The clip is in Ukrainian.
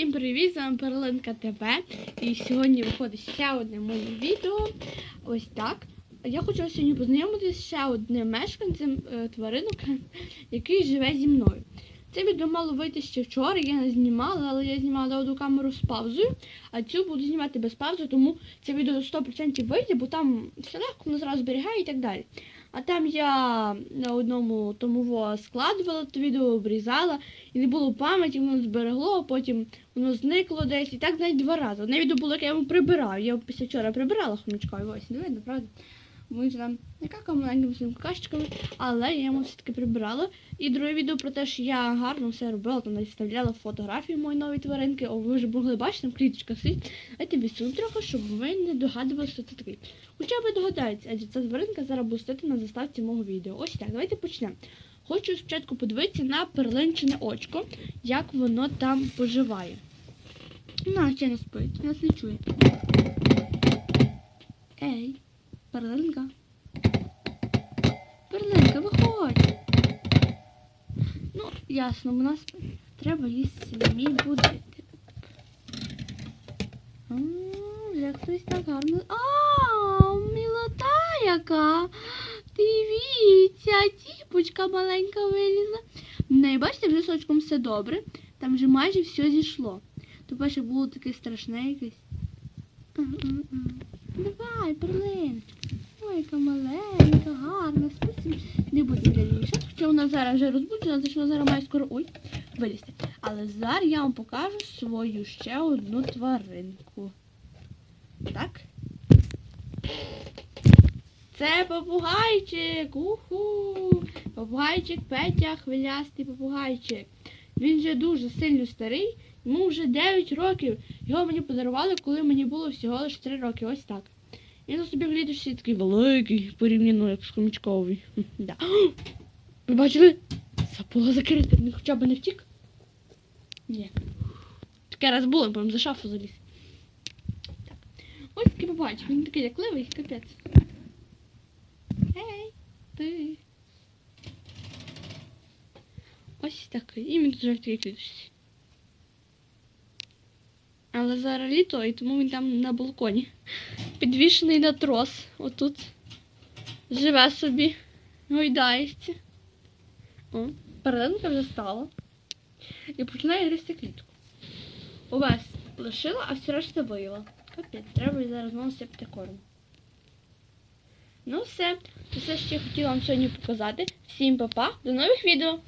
Всім привіт, з вами Перлинка ТВ. І сьогодні виходить ще одне моє відео. Ось так. Я хочу сьогодні познайомитися з ще одним мешканцем е, тваринок, який живе зі мною. Це відео мало вийти ще вчора, я не знімала, але я знімала одну камеру з паузою, а цю буду знімати без паузи, тому це відео 100% вийде, бо там все легко, воно зразу зберігає і так далі. А там я на одному тому складувала то відео, обрізала, і не було пам'яті, воно зберегло, потім воно зникло десь. І так навіть два рази. Одне відео було, як я йому прибирав. Я його після вчора прибирала хомячкові, ось не видно, правда? Ми там не какав маленькими своїми какашечками, але я йому все-таки прибирала. І друге відео про те, що я гарно все робила, там навіть вставляла фотографії моєї нової тваринки. О, ви вже могли бачити, там кліточка сидить. Давайте відсуну трохи, щоб ви не догадувалися, що це такий. Хоча ви догадаєтеся, адже ця тваринка зараз буде на заставці мого відео. Ось так, давайте почнемо. Хочу спочатку подивитися на перлинчине очко, як воно там поживає. На, ще не спить, нас не чує. Ей, перлинка. Перлинка, виходь. Ну, ясно, вона спить. Треба її самі будити. Як хтось так гарно. А, мілота яка. Дивіться, тіпочка маленька вилізла. В неї, бачите, вже з очком все добре. Там вже майже все зійшло. То перше було таке страшне якесь. Давай, перлиночка. Ой, яка маленька, гарна, спасибі. Не буде вже її лишати, хоча вона зараз вже розбуджена, що вона зараз має скоро ой, вилізти. Але зараз я вам покажу свою ще одну тваринку. Так. Це попугайчик. Уху. Попугайчик Петя, хвилястий попугайчик. Він вже дуже сильно старий, йому вже 9 років. Його мені подарували, коли мені було всього лише 3 роки. Ось так. Він у собі в літочці такий великий, порівняно як з хомячковий. Ви бачили? Забула закрити. Він хоча б не втік? Ні. Таке раз було, прям за шафу заліз. Так. Ось такий побачив. Він такий лякливий, капець. Ей, ти. Ось такий. І він дуже такий кліточці. Але зараз літо, і тому він там на балконі. Підвішений на трос. Отут. Живе собі. Гойдається. О, перединка вже стала. І починає гризти клітку. Увесь лишила, а всю решта виїла. Капець, треба зараз знову сипати корм. Ну все, це все, що я хотіла вам сьогодні показати. Всім па-па, до нових відео!